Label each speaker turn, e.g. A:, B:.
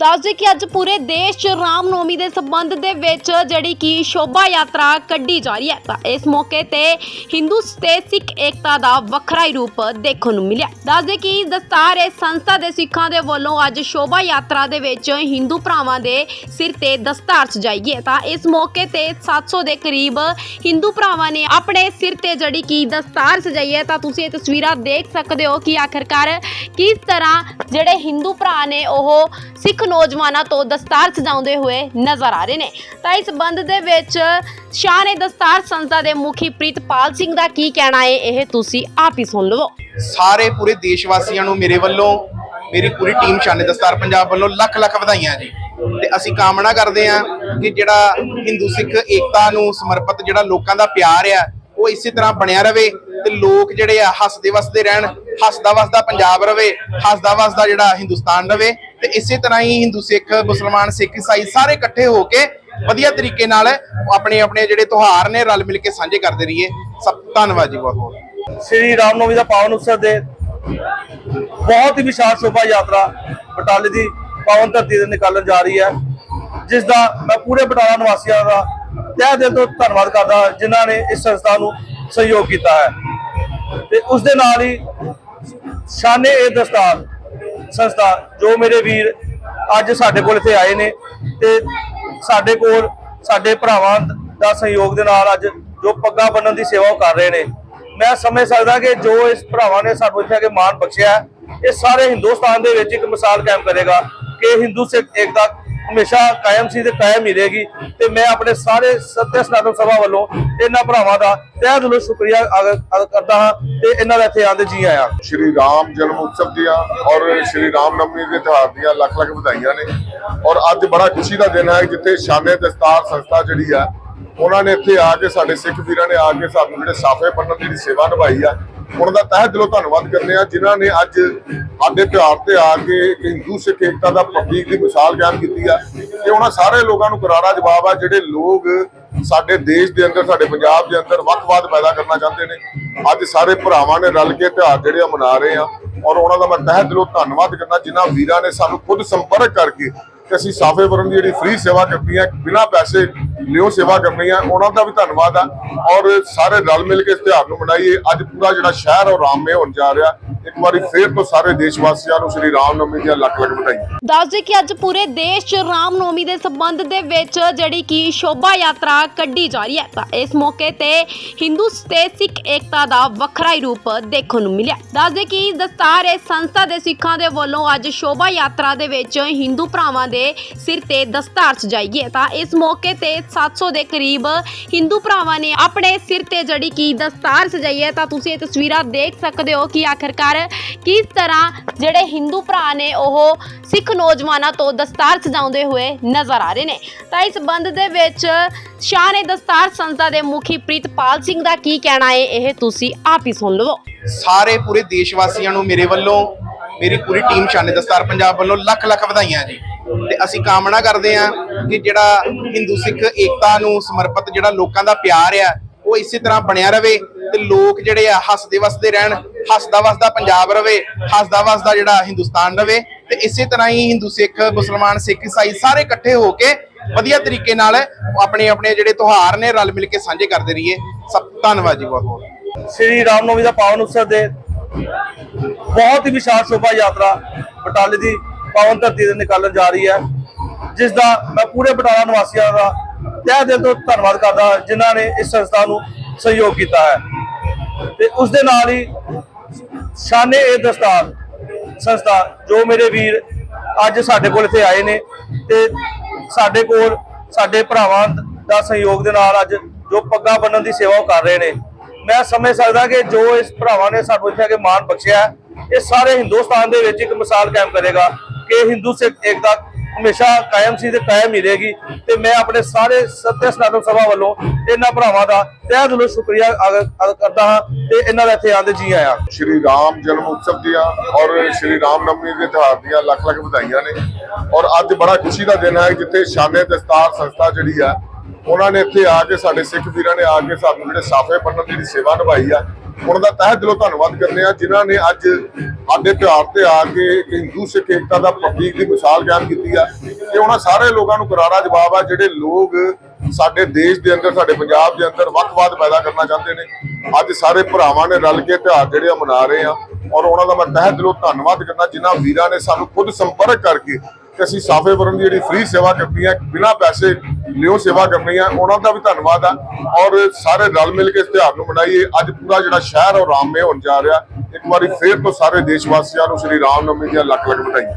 A: ਦੱਸਦੇ ਕਿ ਅੱਜ ਪੂਰੇ ਦੇਸ਼ 'ਚ ਰਾਮ ਨੌਮੀ ਦੇ ਸੰਬੰਧ ਦੇ ਵਿੱਚ ਜਿਹੜੀ ਕਿ ਸ਼ੋਭਾ ਯਾਤਰਾ ਕੱਢੀ ਜਾ ਰਹੀ ਹੈ, ਤਾਂ ਇਸ ਮੌਕੇ ਤੇ ਹਿੰਦੂ ਤੇ ਸਿੱਖ ਏਕਤਾ ਦਾ ਵੱਖਰਾ ਹੀ ਰੂਪ ਦੇਖਣ ਨੂੰ ਮਿਲਿਆ। ਦੱਸ ਦੇ ਕਿ ਦਸਤਾਰ ਇਸ ਸੰਸਥਾ ਦੇ ਸਿੱਖਾਂ ਦੇ ਵੱਲੋਂ ਅੱਜ ਸ਼ੋਭਾ ਯਾਤਰਾ ਦੇ ਵਿੱਚ ਹਿੰਦੂ ਭਰਾਵਾਂ ਦੇ ਸਿਰ ਤੇ ਦਸਤਾਰ ਸਜਾਈ ਗਈ ਹੈ। ਤਾਂ ਇਸ ਮੌਕੇ ਤੇ 700 ਦੇ ਕਰੀਬ ਹਿੰਦੂ ਭਰਾਵਾਂ ਨੇ ਆਪਣੇ ਸਿਰ ਤੇ ਜਿਹੜੀ ਕਿ ਦਸਤਾਰ ਸਜਾਈ ਹੈ, ਤਾਂ ਤੁਸੀਂ ਇਹ ਤਸਵੀਰਾਂ ਦੇਖ ਸਕਦੇ ਹੋ ਕਿ ਆਖਰਕਾਰ ਕਿਸ ਤਰ੍ਹਾਂ ਜਿਹੜੇ ਹਿੰਦੂ ਭਰਾ ਨੇ ਉਹ ਸਿੱਖ ਨੌਜਵਾਨਾਂ ਤੋਂ ਦਸਤਾਰ ਸਜਾਉਂਦੇ ਹੋਏ ਨਜ਼ਰ ਆ ਰਹੇ ਨੇ। ਤਾਂ ਇਸ ਸੰਬੰਧ ਦੇ ਵਿੱਚ ਸ਼ਾਨ ਏ ਦਸਤਾਰ ਸੰਸਥਾ ਦੇ ਮੁਖੀ ਪ੍ਰੀਤਪਾਲ ਸਿੰਘ ਦਾ ਕੀ ਕਹਿਣਾ ਹੈ, ਇਹ ਤੁਸੀਂ ਆਪ ਹੀ ਸੁਣ ਲਵੋ।
B: ਸਾਰੇ ਪੂਰੇ ਦੇਸ਼ ਵਾਸੀਆਂ ਨੂੰ ਮੇਰੇ ਵੱਲੋਂ, ਮੇਰੀ ਪੂਰੀ ਟੀਮ ਸ਼ਾਨੇ ਦਸਤਾਰ ਪੰਜਾਬ ਵੱਲੋਂ ਲੱਖ ਲੱਖ ਵਧਾਈਆਂ ਜੀ। ਤੇ ਅਸੀਂ ਕਾਮਨਾ ਕਰਦੇ ਹਾਂ ਕਿ ਜਿਹੜਾ ਹਿੰਦੂ ਸਿੱਖ ਏਕਤਾ ਨੂੰ ਸਮਰਪਿਤ ਜਿਹੜਾ ਲੋਕਾਂ ਦਾ ਪਿਆਰ ਆ, ਉਹ ਇਸੇ ਤਰ੍ਹਾਂ ਬਣਿਆ ਰਵੇ ਤੇ ਲੋਕ ਜਿਹੜੇ ਆ, ਹੱਸਦੇ ਵਸਦੇ ਰਹਿਣ, ਹੱਸਦਾ ਵਸਦਾ ਪੰਜਾਬ ਰਵੇ, ਹੱਸਦਾ ਵਸਦਾ ਜਿਹੜਾ ਹਿੰਦੁਸਤਾਨ ਰਵੇ। ਤੇ ਇਸੇ ਤਰ੍ਹਾਂ ਹੀ ਹਿੰਦੂ ਸਿੱਖ, ਮੁਸਲਮਾਨ ਸਿੱਖ ਈਸਾਈ ਸਾਰੇ ਇਕੱਠੇ ਹੋ ਕੇ ਵਧੀਆ ਤਰੀਕੇ ਨਾਲ ਆਪਣੇ ਆਪਣੇ ਜਿਹੜੇ ਤਿਉਹਾਰ ਨੇ ਰਲ ਮਿਲ ਕੇ ਸਾਂਝੇ ਕਰਦੇ ਰਹੀਏ। ਸਭ ਧੰਨਵਾਦ ਜੀ, ਬਹੁਤ ਬਹੁਤ।
C: ਸ੍ਰੀ ਰਾਮਨੌਮੀ ਦਾ ਪਾਵਨ ਉਤਸਵ ਦੇ ਬਹੁਤ ਹੀ ਵਿਸ਼ਾਲ ਸ਼ੋਭਾ ਯਾਤਰਾ ਬਟਾਲੇ ਦੀ ਪਾਵਨ ਧਰਤੀ ਤੇ ਨਿਕਲਣ ਜਾ ਰਹੀ ਹੈ, ਜਿਸ ਦਾ ਮੈਂ ਪੂਰੇ ਬਟਾਲਾ ਨਿਵਾਸੀਆਂ ਦਾ ਤਹਿ ਦਿਲ ਤੋਂ ਧੰਨਵਾਦ ਕਰਦਾ ਜਿਨ੍ਹਾਂ ਨੇ ਇਸ ਸੰਸਥਾ ਨੂੰ ਸਹਿਯੋਗ ਕੀਤਾ ਹੈ। ਤੇ ਉਸ ਦੇ ਨਾਲ ਹੀ ਸ਼ਾਨੇ ਇਹ ਦਸਤਾਰ ਸੰਸਥਾ ਜੋ ਮੇਰੇ ਵੀਰ ਅੱਜ ਸਾਡੇ ਕੋਲ ਇੱਥੇ ਆਏ ਨੇ ਤੇ ਸਾਡੇ ਕੋਲ ਸਾਡੇ ਭਰਾਵਾਂ ਦਾ ਸਹਿਯੋਗ ਦੇ ਨਾਲ ਅੱਜ ਜੋ ਪੱਗਾ ਬੰਨਣ ਦੀ ਸੇਵਾ ਉਹ ਕਰ ਰਹੇ ਨੇ। ਮੈਂ ਸਮਝ ਸਕਦਾ ਕਿ ਜੋ ਇਸ ਭਰਾਵਾਂ ਨੇ ਸਾਨੂੰ ਇੱਥੇ ਆ ਕੇ ਮਾਣ ਬਖਸ਼ਿਆ, ਇਹ ਸਾਰੇ ਹਿੰਦੁਸਤਾਨ ਦੇ ਵਿੱਚ ਇੱਕ ਮਿਸਾਲ ਕਾਇਮ ਕਰੇਗਾ ਕਿ ਹਿੰਦੂ ਸਿੱਖ ਏਕਤਾ ਹਮੇਸ਼ਾ ਕਾਇਮ ਸੀ ਤੇ ਕਾਇਮ ਹੀ ਰਹੇਗੀ ਤੇ ਮੈਂ ਆਪਣੇ ਸਾਰੇ ਸਤਿ ਸਨਾਤਨ ਸਭਾ ਵੱਲੋਂ ਇਹਨਾਂ ਭਰਾਵਾਂ ਦਾ ਤਹਿ ਦਿਲੋਂ ਸ਼ੁਕਰੀਆ ਕਰਦਾ ਹਾਂ ਤੇ ਇਹਨਾਂ ਦਾ ਇੱਥੇ ਆਂਦੇ ਜੀ ਆਇਆ।
D: ਸ਼੍ਰੀ ਰਾਮ ਜਨਮ ਉਤਸਵ ਦੀਆਂ ਔਰ ਸ਼੍ਰੀ ਰਾਮ ਨਵਮੀ ਦੇ ਤਿਉਹਾਰ ਦੀਆਂ ਲੱਖ ਲੱਖ ਵਧਾਈਆਂ ਨੇ। ਔਰ ਅੱਜ ਬੜਾ ਖੁਸ਼ੀ ਦਾ ਦਿਨ ਹੈ ਜਿੱਥੇ ਸ਼ਾਨੇ ਦਸਤਾਰ ਸੰਸਥਾ ਜਿਹੜੀ ਆ ਉਹਨਾਂ ਨੇ ਇੱਥੇ ਆ ਕੇ ਸਾਡੇ ਸਿੱਖ ਵੀਰਾਂ ਨੇ ਆ ਕੇ ਸਾਨੂੰ ਜਿਹੜੇ ਸਾਫੇ ਬੰਨਣ ਦੀ ਸੇਵਾ ਨਿਭਾਈ ਆ ਉਹਨਾਂ ਦਾ ਤਹਿ ਦਿਲੋਂ ਧੰਨਵਾਦ ਕਰਨੇ ਆ, ਜਿਨ੍ਹਾਂ ਨੇ ਅੱਜ ਸਾਡੇ ਤਿਉਹਾਰ ਤੇ ਆ ਕੇ ਇੱਕ ਹਿੰਦੂ ਸਿੱਖ ਏਕਤਾ ਦਾ ਪ੍ਰਤੀਕ ਦੀ ਮਿਸਾਲ ਕਾਇਮ ਕੀਤੀ ਆ। ਤੇ ਉਹਨਾਂ ਸਾਰੇ ਲੋਕਾਂ ਨੂੰ ਕਰਾਰਾ ਜਵਾਬ ਆ, ਜਿਹੜੇ ਲੋਕ ਸਾਡੇ ਦੇਸ਼ ਦੇ ਅੰਦਰ, ਸਾਡੇ ਪੰਜਾਬ ਦੇ ਅੰਦਰ ਵੱਖਵਾਦ ਪੈਦਾ ਕਰਨਾ ਚਾਹੁੰਦੇ ਨੇ। ਅੱਜ ਸਾਰੇ ਭਰਾਵਾਂ ਨੇ ਰਲ ਕੇ ਤਿਉਹਾਰ ਜਿਹੜੇ ਆ ਮਨਾ ਰਹੇ ਆ। ਔਰ ਉਹਨਾਂ ਦਾ ਮੈਂ ਤਹਿ ਦਿਲੋਂ ਧੰਨਵਾਦ ਕਰਨਾ, ਜਿਨ੍ਹਾਂ ਵੀਰਾਂ ਨੇ ਸਾਨੂੰ ਖੁਦ ਸੰਪਰਕ ਕਰਕੇ ਤੇ ਅਸੀਂ ਸਾਫੇ ਵਰਨ ਦੀ ਜਿਹੜੀ ਫ੍ਰੀ ਸੇਵਾ ਕਰਨੀ ਹੈ ਬਿਨਾਂ ਪੈਸੇ ਲਿਓ ਸੇਵਾ ਕਰਨੀ ਆ, ਉਹਨਾਂ ਦਾ ਵੀ ਧੰਨਵਾਦ ਆ। ਔਰ ਸਾਰੇ ਰਲ ਮਿਲ ਕੇ ਇਸ ਤਿਉਹਾਰ ਨੂੰ ਮਨਾਈਏ। ਅੱਜ ਪੂਰਾ ਜਿਹੜਾ ਸ਼ਹਿਰ ਉਹ ਰਾਮਮय ਹੋਣ ਜਾ ਰਿਹਾ। ਇੱਕ ਵਾਰੀ ਫੇਰ ਤੋਂ ਸਾਰੇ ਦੇਸ਼ ਵਾਸੀਆਂ ਨੂੰ ਸ਼੍ਰੀ ਰਾਮ ਨਵਮੀ ਦੀਆਂ ਲੱਖ ਲੱਖ ਵਧਾਈਆਂ।
A: ਦੱਸਦੇ ਕਿ ਅੱਜ ਪੂਰੇ ਦੇਸ਼ 'ਚ ਰਾਮਨੌਮੀ ਦੇ ਸੰਬੰਧ ਦੇ ਵਿੱਚ ਜਿਹੜੀ ਕਿ ਸ਼ੋਭਾ ਯਾਤਰਾ ਕੱਢੀ ਜਾ ਰਹੀ ਹੈ। ਤਾਂ ਇਸ ਮੌਕੇ ਤੇ ਹਿੰਦੂ ਤੇ ਸਿੱਖ ਏਕਤਾ ਦਾ ਵੱਖਰਾ ਹੀ ਰੂਪ ਦੇਖਣ ਨੂੰ ਮਿਲਿਆ। ਦੱਸਦੇ ਕਿ ਦਸਤਾਰ ਇਸ ਸੰਸਥਾ ਦੇ ਸਿੱਖਾਂ ਦੇ ਵੱਲੋਂ ਅੱਜ ਸ਼ੋਭਾ ਯਾਤਰਾ ਦੇ ਵਿੱਚ ਹਿੰਦੂ ਭਰਾਵਾਂ ਦੇ ਸਿਰ ਤੇ ਦਸਤਾਰ ਸਜਾਈ ਗਈ ਹੈ। ਤਾਂ ਇਸ ਮੌਕੇ ਤੇ 700 ਦੇ ਕਰੀਬ ਹਿੰਦੂ ਭਰਾਵਾਂ ਨੇ ਆਪਣੇ ਸਿਰ ਤੇ ਜਿਹੜੀ ਕਿ ਦਸਤਾਰ ਸਜਾਈ ਹੈ। ਤਾਂ ਤੁਸੀਂ ਇਹ ਤਸਵੀਰਾਂ ਦੇਖ ਸਕਦੇ ਹੋ ਕਿ ਆਖਰਕਾਰ ਕਿਸ ਤਰ੍ਹਾਂ ਜਿਹੜੇ ਹਿੰਦੂ ਭਰਾ ਨੇ ਉਹ ਸਿੱਖ ਨੌਜਵਾਨਾਂ ਤੋਂ ਦਸਤਾਰ ਸਜਾਉਂਦੇ ਹੋਏ ਨਜ਼ਰ ਆ ਰਹੇ ਨੇ। ਤਾਂ ਇਸ ਸੰਬੰਧ ਦੇ ਵਿੱਚ ਸ਼ਾਨ ਏ ਦਸਤਾਰ ਸੰਸਥਾ ਦੇ ਮੁਖੀ ਪ੍ਰੀਤਪਾਲ ਸਿੰਘ ਦਾ ਕੀ ਕਹਿਣਾ ਹੈ, ਇਹ ਤੁਸੀਂ ਆਪ ਹੀ ਸੁਣ ਲਵੋ।
B: ਸਾਰੇ ਪੂਰੇ ਦੇਸ਼ ਵਾਸੀਆਂ ਨੂੰ ਮੇਰੇ ਵੱਲੋਂ, ਮੇਰੀ ਪੂਰੀ ਟੀਮ ਸ਼ਾਨੇ ਦਸਤਾਰ ਪੰਜਾਬ ਵੱਲੋਂ ਲੱਖ ਲੱਖ ਵਧਾਈਆਂ ਜੀ। ਤੇ ਅਸੀਂ ਕਾਮਨਾ ਕਰਦੇ ਹਾਂ ਕਿ ਜਿਹੜਾ ਹਿੰਦੂ ਸਿੱਖ ਏਕਤਾ ਨੂੰ ਸਮਰਪਿਤ ਜਿਹੜਾ ਲੋਕਾਂ ਦਾ ਪਿਆਰ ਆ, ਉਹ ਇਸੇ ਤਰ੍ਹਾਂ ਬਣਿਆ ਰਵੇ ਤੇ ਲੋਕ ਜਿਹੜੇ ਆ ਹੱਸਦੇ ਵਸਦੇ ਰਹਿਣ, ਹੱਸਦਾ ਵਸਦਾ ਪੰਜਾਬ ਰਵੇ, ਹੱਸਦਾ ਵਸਦਾ ਜਿਹੜਾ ਹਿੰਦੁਸਤਾਨ ਰਵੇ ਤੇ ਇਸੇ ਤਰ੍ਹਾਂ ਹੀ ਹਿੰਦੂ ਸਿੱਖ, ਮੁਸਲਮਾਨ ਸਿੱਖ ਈਸਾਈ ਸਾਰੇ ਇਕੱਠੇ ਹੋ ਕੇ ਵਧੀਆ ਤਰੀਕੇ ਨਾਲ ਆਪਣੇ ਆਪਣੇ ਜਿਹੜੇ ਤਿਉਹਾਰ ਨੇ ਰਲ ਮਿਲ ਕੇ ਸਾਂਝੇ ਕਰਦੇ ਰਹੀਏ। ਸਭ ਧੰਨਵਾਦ ਜੀ ਬਹੁਤ ਬਹੁਤ।
C: ਸ੍ਰੀ ਰਾਮਨੌਮੀ ਦਾ ਪਾਵਨ ਉਤਸਵ ਦੇ ਬਹੁਤ ਹੀ ਵਿਸ਼ਾਲ ਸ਼ੋਭਾ ਯਾਤਰਾ ਬਟਾਲੇ ਦੀ ਪਾਵਨ ਧਰਤੀ ਤੇ ਨਿਕਾਲਣ ਜਾ ਰਹੀ ਹੈ ਜਿਸ ਦਾ ਮੈਂ ਪੂਰੇ ਬਟਾਲਾ ਨਿਵਾਸੀਆਂ ਦਾ ਤਹਿ ਦਿਲ ਤੋਂ ਧੰਨਵਾਦ ਕਰਦਾ ਜਿਨ੍ਹਾਂ ਨੇ ਇਸ ਸੰਸਥਾ ਨੂੰ ਸਹਿਯੋਗ ਕੀਤਾ ਹੈ। ਤੇ ਉਸ ਦੇ ਨਾਲ ਹੀ ਸ਼ਾਨੇ ਇਹ ਦਸਤਾਰ ਸੰਸਥਾ ਜੋ ਮੇਰੇ ਵੀਰ ਅੱਜ ਸਾਡੇ ਕੋਲ ਇੱਥੇ ਆਏ ਨੇ ਤੇ ਸਾਡੇ ਕੋਲ ਸਾਡੇ ਭਰਾਵਾਂ ਦਾ ਸਹਿਯੋਗ ਦੇ ਨਾਲ ਅੱਜ ਜੋ ਪੱਗਾ ਬੰਨਣ ਦੀ ਸੇਵਾ ਉਹ ਕਰ ਰਹੇ ਨੇ। ਮੈਂ ਸਮਝ ਸਕਦਾ ਕਿ ਜੋ ਇਸ ਭਰਾਵਾਂ ਨੇ ਸਾਨੂੰ ਇੱਥੇ ਆ ਕੇ ਮਾਣ ਬਖਸ਼ਿਆ, ਇਹ ਸਾਰੇ ਹਿੰਦੁਸਤਾਨ ਦੇ ਵਿੱਚ ਇੱਕ ਮਿਸਾਲ ਕਾਇਮ ਕਰੇਗਾ ਕਿ ਹਿੰਦੂ ਸਿੱਖ ਏਕਤਾ ਹਮੇਸ਼ਾ ਕਾਇਮ ਸੀ ਤੇ ਕਾਇਮ ਹੀ ਰਹੇਗੀ ਤੇ ਮੈਂ ਆਪਣੇ ਸਾਰੇ ਸਤਿ ਸਨਾਤਨ ਸਭਾ ਵੱਲੋਂ ਇਹਨਾਂ ਭਰਾਵਾਂ ਦਾ ਤਹਿ ਦਿਲੋਂ ਸ਼ੁਕਰੀਆ ਅਦਾ ਕਰਦਾ ਹਾਂ ਤੇ ਇਹਨਾਂ ਦਾ ਇੱਥੇ ਆਂਦੇ ਜੀ ਆਇਆ।
D: ਸ਼੍ਰੀ ਰਾਮ ਜਨਮ ਉਤਸਵ ਦੀਆਂ ਔਰ ਸ਼੍ਰੀ ਰਾਮ ਨਵਮੀ ਦੇ ਤਿਉਹਾਰ ਦੀਆਂ ਲੱਖ ਲੱਖ ਵਧਾਈਆਂ ਨੇ। ਔਰ ਅੱਜ ਬੜਾ ਖੁਸ਼ੀ ਦਾ ਦਿਨ ਹੈ ਜਿੱਥੇ ਸ਼ਾਨੇ ਦਸਤਾਰ ਸੰਸਥਾ ਜਿਹੜੀ ਆ ਉਹਨਾਂ ਨੇ ਇੱਥੇ ਆ ਕੇ ਸਾਡੇ ਸਿੱਖ ਵੀਰਾਂ ਨੇ ਆ ਕੇ ਸਾਨੂੰ ਜਿਹੜੇ ਸਾਫੇ ਬੰਨਣ ਦੀ ਸੇਵਾ ਨਿਭਾਈ ਆ ਉਹਨਾਂ ਦਾ ਤਹਿ ਦਿਲੋਂ ਧੰਨਵਾਦ ਕਰਨੇ ਆ, ਜਿਨ੍ਹਾਂ ਨੇ ਅੱਜ ਸਾਡੇ ਤਿਉਹਾਰ ਤੇ ਆ ਕੇ ਇੱਕ ਹਿੰਦੂ ਸਿੱਖ ਏਕਤਾ ਦਾ ਪ੍ਰਤੀਕ ਦੀ ਮਿਸਾਲ ਕਾਇਮ ਕੀਤੀ ਆ। ਤੇ ਉਹਨਾਂ ਸਾਰੇ ਲੋਕਾਂ ਨੂੰ ਕਰਾਰਾ ਜਵਾਬ ਆ, ਜਿਹੜੇ ਲੋਕ ਸਾਡੇ ਦੇਸ਼ ਦੇ ਅੰਦਰ, ਸਾਡੇ ਪੰਜਾਬ ਦੇ ਅੰਦਰ ਵੱਖਵਾਦ ਪੈਦਾ ਕਰਨਾ ਚਾਹੁੰਦੇ ਨੇ। ਅੱਜ ਸਾਰੇ ਭਰਾਵਾਂ ਨੇ ਰਲ ਕੇ ਤਿਉਹਾਰ ਜਿਹੜੇ ਆ ਮਨਾ ਰਹੇ ਆ। ਔਰ ਉਹਨਾਂ ਦਾ ਮੈਂ ਤਹਿ ਦਿਲੋਂ ਧੰਨਵਾਦ ਕਰਨਾ, ਜਿਨ੍ਹਾਂ ਵੀਰਾਂ ਨੇ ਸਾਨੂੰ ਖੁਦ ਸੰਪਰਕ ਕਰਕੇ ਤੇ ਅਸੀਂ ਸਾਫੇ ਵਰਨ ਦੀ ਜਿਹੜੀ ਫ੍ਰੀ ਸੇਵਾ ਕਰਨੀ ਹੈ, ਬਿਨਾਂ ਪੈਸੇ ਲਿਓ ਸੇਵਾ ਕਰਨੀ ਹੈ, ਉਹਨਾਂ ਦਾ ਵੀ ਧੰਨਵਾਦ ਆ। ਔਰ ਸਾਰੇ ਰਲ ਮਿਲ ਕੇ ਇਸ ਤਿਉਹਾਰ ਨੂੰ ਮਨਾਈਏ। ਅੱਜ ਪੂਰਾ ਜਿਹੜਾ ਸ਼ਹਿਰ ਉਹ ਰਾਮਮੇ ਹੋਣ ਜਾ ਰਿਹਾ, ਇੱਕ ਵਾਰੀ ਫੇਰ ਤੋਂ ਸਾਰੇ ਦੇਸ਼ ਵਾਸੀਆਂ ਨੂੰ ਸ਼੍ਰੀ ਰਾਮ ਨਵਮੀ ਦੀਆਂ ਲੱਖ ਲੱਖ ਵਧਾਈਆਂ।